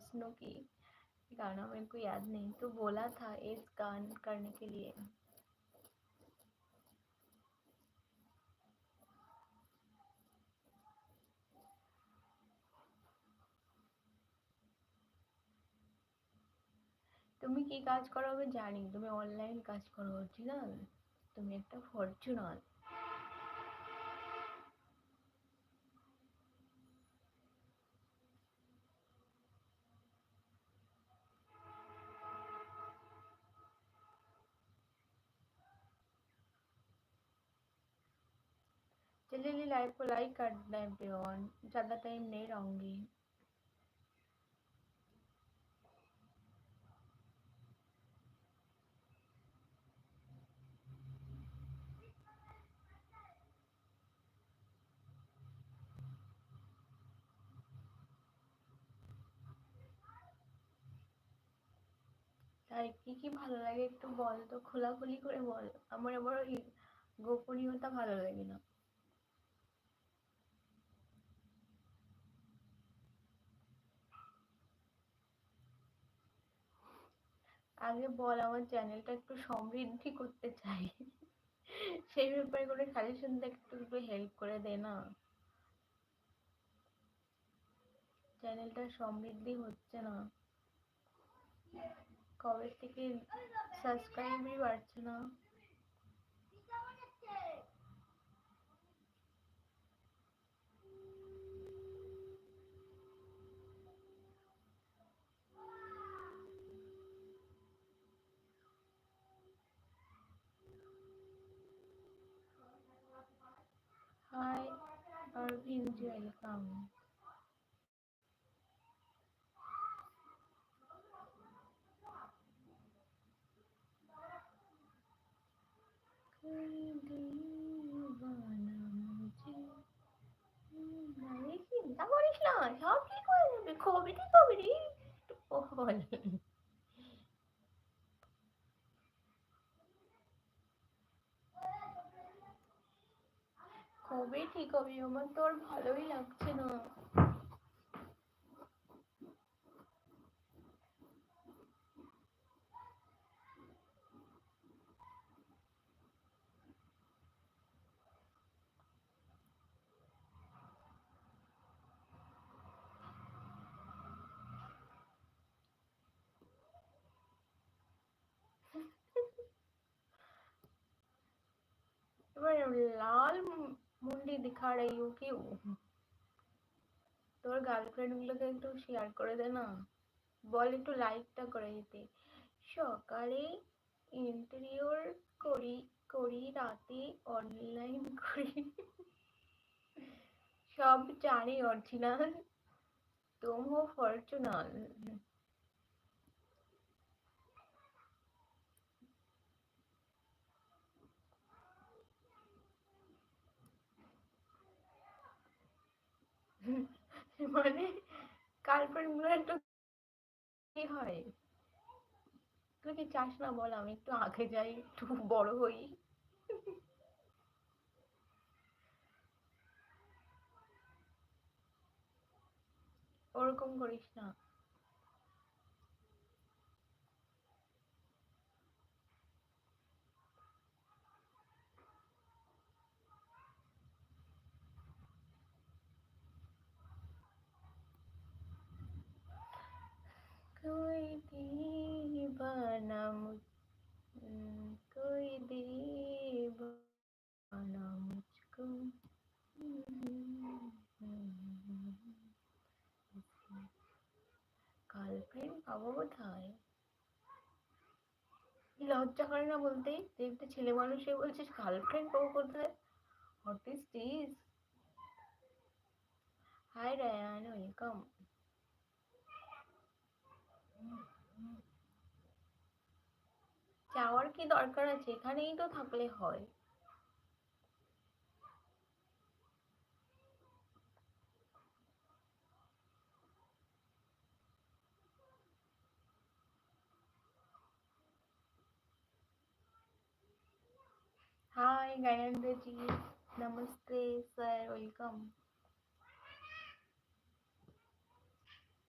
विष्णु की गाना मेरे को याद नहीं तो बोला था इस गान करने के लिए তুমি কি কাজ করো আমি জানি তুমি অনলাইন কাজ করো অরিজিনাল তুমি একটা ফরচুনাল चलिए लाइव को लाइक कर देना एवरीवन ज़्यादा टाइम नहीं रहूँगी তাই কি কি ভালো লাগে একটু বল তো খোলাখুলি করে বল আমার আবার ওই গোপনীয়তা ভালো লাগে না আগে বল, আমার চ্যানেলটা একটু সমৃদ্ধি করতে চাই। সেই ব্যাপারে করে সাজেশন দেখ, একটু একটু হেল্প করে দে না। চ্যানেলটা সমৃদ্ধি হচ্ছে না। কবে থেকে সাবস্ক্রাইবই বাড়ছে না। Welcome. চিন্তা করিস না সব ঠিক হয়ে যাবে। কবে ঠিক হবে রে বল। কবে ঠিক হবে আমার তো আর ভালোই লাগছে না। এবার লাল ওনলি দেখা রাই হো কি তোর গার্লফ্রেন্ডগুলোকে একটু শেয়ার করে দে না বল একটু লাইকটা করে দিতে সকালে ইন্টেরিয়র করি করি রাতে অনলাইন করি সব জানি অরিজিনাল তুম ফরচুনাল মানে গার্লফ্রেন্ডগুলো একটু কি হয়? তুই কি চাস না বল, আমি একটু আগে যাই, একটু বড় হই। ওরকম করিস না। গার্লফ্রেন্ড পাবো কোথায়? লজ্জা করে না বলতে? যে একটা ছেলে মানুষে বলছিস গার্লফ্রেন্ড পাবো কোথায়? What is this hi Ryan welcome যাওয়ার কি দরকার আছে? এখানেই তো থাকলে হয়। हाय गायन जी नमस्ते सर वेलकम